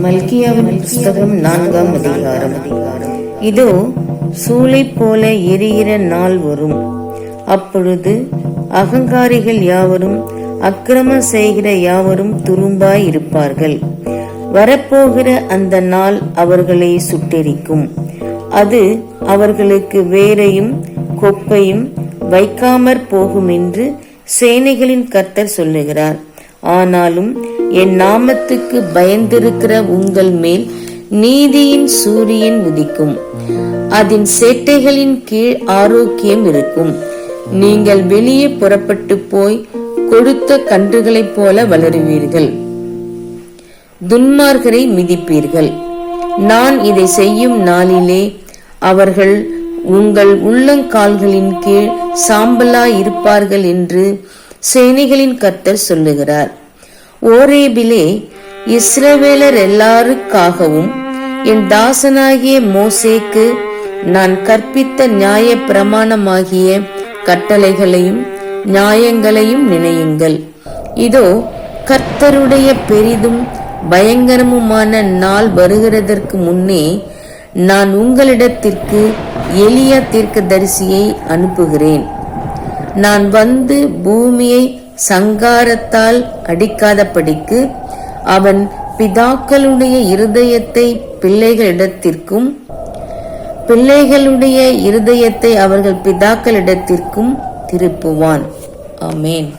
மல்கியாவின் புஸ்தகம் நான்காம் அதிகாரம். இதோ சூளை போல எரிகிற நாள் வரும். அப்பொழுது அகங்காரிகள் யாவரும் அக்கிரமம் செய்கிற யாவரும் துரும்பாய் இருப்பார்கள். வரப்போகிற அந்த நாள் அவர்களை சுட்டெரிக்கும். அது அவர்களுக்கு வேரையும் கொப்பையும் வைக்காமற் போகும் என்று சேனைகளின் கர்த்தர் சொல்லுகிறார். ஆனாலும் என் நாமத்துக்கு பயந்திருக்கிற உங்கள் மேல் நீதியின் சூரியன் உதிக்கும். அதன் சேட்டைகளின் கீழ் ஆரோக்கியம் இருக்கும். நீங்கள் வெளியே புறப்பட்டு போய் கொடுத்த கன்றுகளைப் போல வளருவீர்கள். துன்மார்கரை மிதிப்பீர்கள். நான் இதை செய்யும் நாளிலே அவர்கள் உங்கள் உள்ளங்கால்களின் கீழ் சாம்பலா இருப்பார்கள் என்று சேனைகளின் கர்த்தர் சொல்லுகிறார். ஓரேபிலே இஸ்ரவேலர் எல்லாருக்காகவும் என் தாசனாகிய மோசேக்கு நான் கற்பித்த நியாய பிரமாணமாகிய கட்டளைகளையும் நியாயங்களையும் நினையுங்கள். இதோ கர்த்தருடைய பெரிதும் பயங்கரமுமான நாள் வருகிறதற்கு முன்னே நான் உங்களிடத்திற்கு எளிய தீர்க்க தரிசியை அனுப்புகிறேன். நான் வந்து பூமியை சங்காரத்தால் அடிக்காதபடிக்கு அவன் பிதாக்களுடைய இருதயத்தை பிள்ளைகளிடத்திற்கும் பிள்ளைகளுடைய இருதயத்தை அவர்கள் பிதாக்களிடத்திற்கும் திருப்புவான். ஆமேன்.